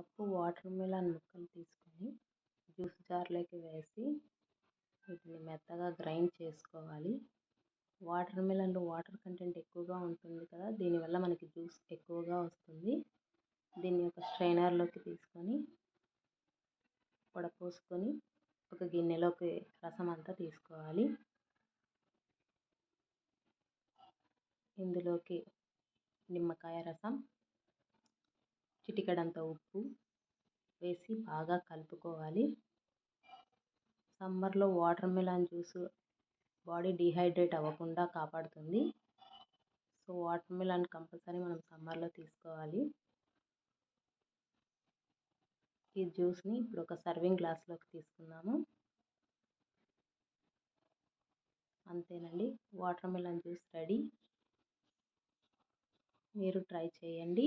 Cup water melon ముక్కలు తీసుకొని juice జార్లోకి వేసి వీటిని మెత్తగా గ్రైండ్ చేసుకోవాలి. వాటర్ మిలన్లో వాటర్ కంటెంట్ ఎక్కువగా ఉంటుంది కదా దీనివల్ల మనకి జ్యూస్ ఎక్కువగా వస్తుంది. దీన్ని ఒక స్ట్రైనర్లోకి తీసుకొని వడపోసుకొని ఒక గిన్నెలోకి రసం అంతా తీసుకోవాలి. ఇందులోకి నిమ్మకాయ రసం చిటికెడంత ఉప్పు వేసి బాగా కలుపుకోవాలి. సమ్మర్లో watermelon juice body dehydrate అవ్వకుండా కాపాడుతుంది. సో వాటర్ మిలాన్ కంపల్సరీ మనం సమ్మర్లో తీసుకోవాలి. ఈ జ్యూస్ని ఇప్పుడు ఒక సర్వింగ్ గ్లాస్లోకి తీసుకుందాము. అంతేనండి వాటర్ మిలన్ జ్యూస్ రెడీ. మీరు ట్రై చేయండి.